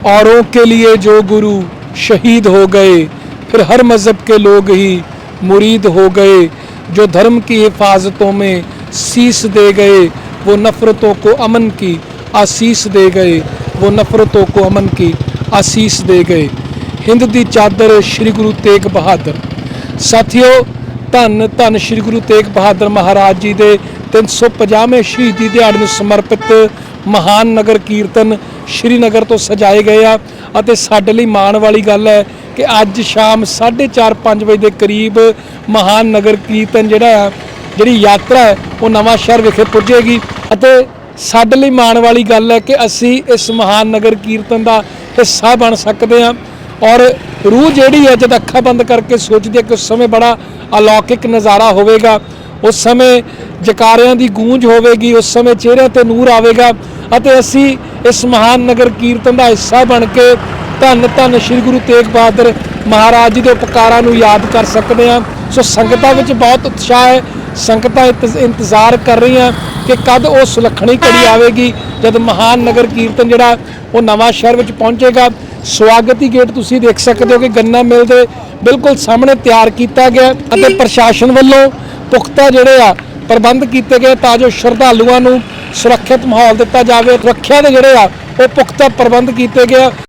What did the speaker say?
औरों के लिए जो गुरु शहीद हो गए फिर हर मज़हब के लोग ही मुरीद हो गए जो धर्म की हिफाजतों में शीस दे गए वो नफ़रतों को अमन की आशीष दे गए वो नफ़रतों को अमन की आशीष दे गए ਹਿੰਦ ਦੀ ਚਾਦਰ ਸ੍ਰੀ ਗੁਰੂ ਤੇਗ ਬਹਾਦਰ ਸਾਥੀਓ ਧੰਨ ਧੰਨ ਸ੍ਰੀ ਗੁਰੂ ਤੇਗ ਬਹਾਦਰ ਮਹਾਰਾਜ ਜੀ ਦੇ 350ਵੇਂ ਸ਼ਹੀਦੀ ਦਿਹਾੜੇ ਨੂੰ ਸਮਰਪਿਤ ਮਹਾਨ ਨਗਰ ਕੀਰਤਨ ਸ਼੍ਰੀਨਗਰ ਤੋਂ ਸਜਾਏ ਗਏ ਆ ਅਤੇ ਸਾਡੇ ਲਈ ਮਾਣ ਵਾਲੀ ਗੱਲ ਹੈ ਕਿ ਅੱਜ ਸ਼ਾਮ 4:30 5 ਵਜੇ ਦੇ ਕਰੀਬ ਮਹਾਨ ਨਗਰ ਕੀਰਤਨ ਜਿਹੜਾ ਆ, ਜਿਹੜੀ ਯਾਤਰਾ ਹੈ, ਉਹ ਨਵਾਂ ਸ਼ਹਿਰ ਵਿਖੇ ਪੁੱਜੇਗੀ ਅਤੇ ਸਾਡੇ ਲਈ ਮਾਣ ਵਾਲੀ ਗੱਲ ਹੈ ਕਿ ਅਸੀਂ ਇਸ ਮਹਾਨ ਨਗਰ ਕੀਰਤਨ ਦਾ ਹਿੱਸਾ ਬਣ ਸਕਦੇ ਹਾਂ ਔਰ ਰੂਹ ਜਿਹੜੀ ਹੈ ਜਦ ਅੱਖਾਂ ਬੰਦ ਕਰਕੇ ਸੋਚਦੀ ਹੈ ਕਿ ਉਸ ਸਮੇਂ ਬੜਾ ਅਲੌਕਿਕ ਨਜ਼ਾਰਾ ਹੋਵੇਗਾ ਉਸ ਸਮੇਂ ਜਕਾਰਿਆਂ ਦੀ ਗੂੰਜ ਹੋਵੇਗੀ, ਉਸ ਸਮੇਂ ਚਿਹਰਿਆਂ ਤੇ ਨੂਰ ਆਵੇਗਾ ਅਤੇ ਅਸੀਂ ਇਸ ਮਹਾਨ ਨਗਰ ਕੀਰਤਨ ਦਾ ਹਿੱਸਾ ਬਣ ਕੇ ਧੰਨ ਧੰਨ ਸ੍ਰੀ ਗੁਰੂ ਤੇਗ ਬਹਾਦਰ ਮਹਾਰਾਜ ਜੀ ਦੇ ਉਪਕਾਰਾਂ ਨੂੰ ਯਾਦ ਕਰ ਸਕਦੇ ਹਾਂ। ਸੋ ਸੰਗਤਾਂ ਵਿੱਚ ਬਹੁਤ ਉਤਸ਼ਾਹ ਹੈ। ਸੰਗਤਾਂ ਇੰਤਜ਼- ਇੰਤਜ਼ਾਰ ਕਰ ਰਹੀਆਂ ਕਿ ਕਦ ਉਹ ਸੁਲੱਖਣੀ ਘੜੀ ਆਵੇਗੀ, ਜਦ ਮਹਾਨ ਨਗਰ ਕੀਰਤਨ ਜਿਹੜਾ ਉਹ ਨਵਾਂ ਸ਼ਹਿਰ ਵਿੱਚ ਪਹੁੰਚੇਗਾ। ਸਵਾਗਤੀ ਗੇਟ ਤੁਸੀਂ ਦੇਖ ਸਕਦੇ ਹੋ ਕਿ ਗੰਨਾ ਮਿਲ ਦੇ ਬਿਲਕੁਲ ਸਾਹਮਣੇ ਤਿਆਰ ਕੀਤਾ ਗਿਆ ਅਤੇ ਪ੍ਰਸ਼ਾਸਨ ਵੱਲੋਂ ਪੁਖਤਾ ਜਿਹੜੇ ਆ ਪ੍ਰਬੰਧ ਕੀਤੇ ਗਏ ਤਾਂ ਜੋ ਸ਼ਰਧਾਲੂਆਂ ਨੂੰ ਸੁਰੱਖਿਅਤ ਮਾਹੌਲ ਦਿੱਤਾ ਜਾਵੇ ਰੱਖਿਆ ਦੇ ਜਿਹੜੇ ਆ ਉਹ ਪੁਖਤਾ ਪ੍ਰਬੰਧ ਕੀਤੇ ਗਏ